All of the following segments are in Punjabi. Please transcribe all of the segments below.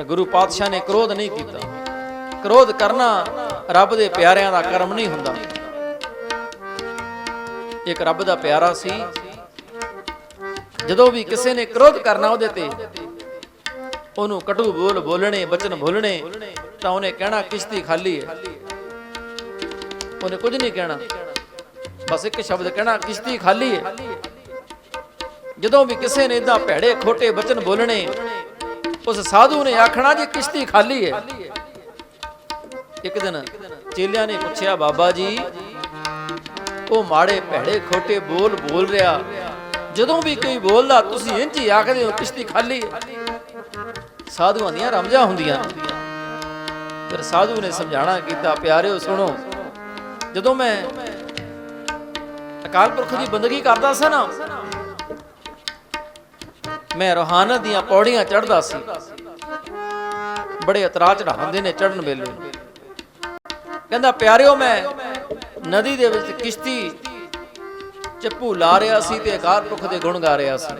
ਪਰ ਗੁਰੂ ਪਾਤਸ਼ਾਹ ਨੇ ਕ੍ਰੋਧ ਨਹੀਂ ਕੀਤਾ। ਕ੍ਰੋਧ ਕਰਨਾ ਰੱਬ ਦੇ ਪਿਆਰਿਆਂ ਦਾ ਕਰਮ ਨਹੀਂ ਹੁੰਦਾ। ਇੱਕ ਰੱਬ ਦਾ ਪਿਆਰਾ ਸੀ। ਜਦੋਂ ਵੀ ਕਿਸੇ ਨੇ ਕ੍ਰੋਧ ਕਰਨਾ ਉਹਦੇ ਤੇ, ਉਹਨੂੰ ਕਟੂ ਬੋਲ ਬੋਲਣੇ, ਬਚਨ ਬੋਲਣੇ, ਤਾਂ ਉਹਨੇ ਕਹਿਣਾ, ਕਿਸ਼ਤੀ ਖਾਲੀ ਹੈ। ਉਹਨੇ ਕੁਝ ਨਹੀਂ ਕਹਿਣਾ। ਬਸ ਇੱਕ ਸ਼ਬਦ ਕਹਿਣਾ, ਕਿਸ਼ਤੀ ਖਾਲੀ ਹੈ। ਜਦੋਂ ਵੀ ਕਿਸੇ ਨੇ ਇਦਾਂ ਭੈੜੇ ਖੋਟੇ ਬਚਨ ਬੋਲਣੇ ਉਸ ਸਾਧੂ ਨੇ ਆਖਣਾ ਜੀ, ਕਿਸ਼ਤੀ ਖਾਲੀ ਹੈ ਇੱਕ ਦਿਨ ਚੇਲਿਆਂ ਨੇ ਪੁੱਛਿਆ, ਬਾਬਾ ਜੀ, ਉਹ ਮਾੜੇ ਭੈੜੇ ਖੋਟੇ ਬੋਲ ਬੋਲ ਰਿਹਾ, ਜਦੋਂ ਵੀ ਕੋਈ ਬੋਲਦਾ ਤੁਸੀਂ ਇੰਝ ਹੀ ਆਖਦੇ ਹੋ, ਕਿਸ਼ਤੀ ਖਾਲੀ ਸਾਧੂਆਂ ਦੀਆਂ ਰਮਜਾਂ ਹੁੰਦੀਆਂ ਫਿਰ ਸਾਧੂ ਨੇ ਸਮਝਾਣਾ ਕੀਤਾ, ਪਿਆਰਿਓ ਸੁਣੋ, ਜਦੋਂ ਮੈਂ ਅਕਾਲ ਪੁਰਖ ਦੀ ਬੰਦਗੀ ਕਰਦਾ ਸੀ ਨਾ ਮੈਂ ਰੋਹਾਨਤ ਦੀਆਂ ਪੌੜੀਆਂ ਚੜ੍ਹਦਾ ਸੀ। ਬੜੇ ਇਤਰਾਜ ਚੜਾਉਂਦੇ ਨੇ ਚੜਨ ਵੇਲੇ। ਕਹਿੰਦਾ, ਪਿਆਰਿਓ, ਮੈਂ ਨਦੀ ਦੇ ਵਿੱਚ ਕਿਸ਼ਤੀ ਚੱਪੂ ਲਾ ਰਿਹਾ ਸੀ ਤੇ ਅਕਾਰ ਪੁਖ ਦੇ ਗੁਣ ਗਾ ਰਿਹਾ ਸੀ।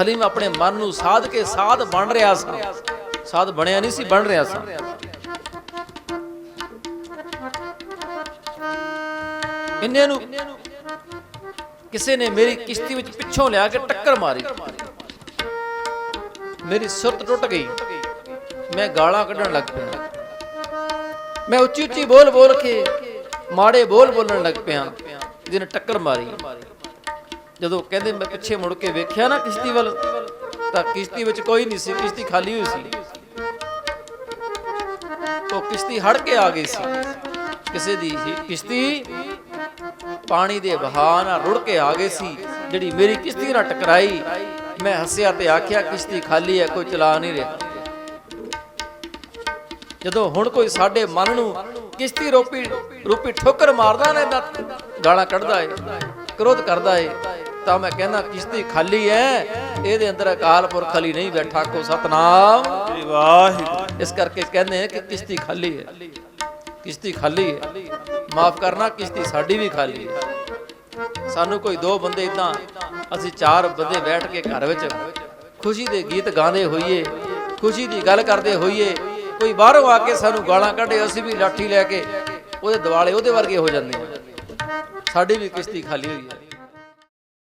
ਹਲੀਮ ਆਪਣੇ ਮਨ ਨੂੰ ਸਾਧ ਕੇ ਸਾਧ ਬਣ ਰਿਹਾ ਸੀ। ਸਾਧ ਬਣਿਆ ਨਹੀਂ ਸੀ, ਬਣ ਰਿਹਾ ਸੀ। ਇੰਨੇ ਨੂੰ ਕਿਸੇ ਨੇ ਮੇਰੀ ਕਿਸ਼ਤੀ ਵਿੱਚ ਪਿੱਛੋਂ ਲਿਆ ਕੇ ਟੱਕਰ ਮਾਰੀ। ਮੇਰੀ ਸੁਰਤ ਟੁੱਟ ਗਈ। ਮੈਂ ਗਾਲਾਂ ਕੱਢਣ ਲੱਗ ਪਿਆ। ਮੈਂ ਉੱਚੀ ਉੱਚੀ ਬੋਲ ਬੋਲ ਕੇ ਮਾੜੇ ਬੋਲ ਬੋਲਣ ਲੱਗ ਪਿਆ, ਜਿਹਨੇ ਟੱਕਰ ਮਾਰੀ। ਜਦੋਂ ਕਹਿੰਦੇ ਮੈਂ ਪਿੱਛੇ ਮੁੜ ਕੇ ਵੇਖਿਆ ਨਾ ਕਿਸ਼ਤੀ ਵੱਲ, ਤਾਂ ਕਿਸ਼ਤੀ ਵਿੱਚ ਕੋਈ ਨਹੀਂ ਸੀ, ਕਿਸ਼ਤੀ ਖਾਲੀ ਹੋਈ ਸੀ। ਉਹ ਕਿਸ਼ਤੀ ਹੜ ਕੇ ਆ ਗਈ ਸੀ। ਕਿਸੇ ਦੀ ਕਿਸ਼ਤੀ ਪਾਣੀ ਦੇ ਵਹਾਅ ਨਾਲ ਰੁੜ ਕੇ ਆ ਗਈ ਸੀ। ਜਿਹੜੀ ਮੇਰੀ ਕਿਸ਼ਤੀ ਨਾਲ ਟਕਰਾਈ ਮੈਂ ਹੱਸਿਆ ਤੇ ਆਖਿਆ ਕਿਸ਼ਤੀ ਖਾਲੀ ਹੈ ਕੋਈ ਚਲਾ ਨਹੀਂ ਰਿਹਾ। ਜਦੋਂ ਹੁਣ ਕੋਈ ਸਾਡੇ ਮਨ ਨੂੰ ਕਿਸ਼ਤੀ ਰੂਪੀ ਰੂਪੀ ਠੋਕਰ ਮਾਰਦਾ ਨਾ ਗਾਲਾਂ ਕੱਢਦਾ ਏ ਕ੍ਰੋਧ ਕਰਦਾ ਏ ਤਾਂ ਮੈਂ ਕਹਿੰਦਾ ਕਿਸ਼ਤੀ ਖਾਲੀ ਹੈ ਇਹਦੇ ਅੰਦਰ ਅਕਾਲ ਪੁਰਖ ਖਾਲੀ ਨਹੀਂ ਬੈਠਾ ਕੋ ਸਤਨਾਮ। ਵਾਹਿਗੁਰੂ। ਇਸ ਕਰਕੇ ਕਹਿੰਦੇ ਆ ਕਿ ਕਿਸ਼ਤੀ ਖਾਲੀ ਹੈ। ਕਿਸ਼ਤੀ ਖਾਲੀ ਹੈ। ਮਾਫ ਕਰਨਾ, ਕਿਸ਼ਤੀ ਸਾਡੀ ਵੀ ਖਾਲੀ ਹੈ। ਸਾਨੂੰ ਕੋਈ ਦੋ ਬੰਦੇ ਇਦਾਂ ਅਸੀਂ ਚਾਰ ਬੰਦੇ ਬੈਠ ਕੇ ਘਰ ਵਿੱਚ ਖੁਸ਼ੀ ਦੇ ਗੀਤ ਗਾਉਂਦੇ ਹੋਈਏ, ਖੁਸ਼ੀ ਦੀ ਗੱਲ ਕਰਦੇ ਹੋਈਏ, ਕੋਈ ਬਾਹਰੋਂ ਆ ਕੇ ਸਾਨੂੰ ਗਾਲਾਂ ਕੱਢੇ, ਅਸੀਂ ਵੀ ਲਾਠੀ ਲੈ ਕੇ ਉਹਦੇ ਦਿਵਾਲੇ ਉਹਦੇ ਵਰਗੇ ਹੋ ਜਾਂਦੇ ਆ ਸਾਡੀ ਵੀ ਕਿਸ਼ਤੀ ਖਾਲੀ ਹੋਈ ਹੈ।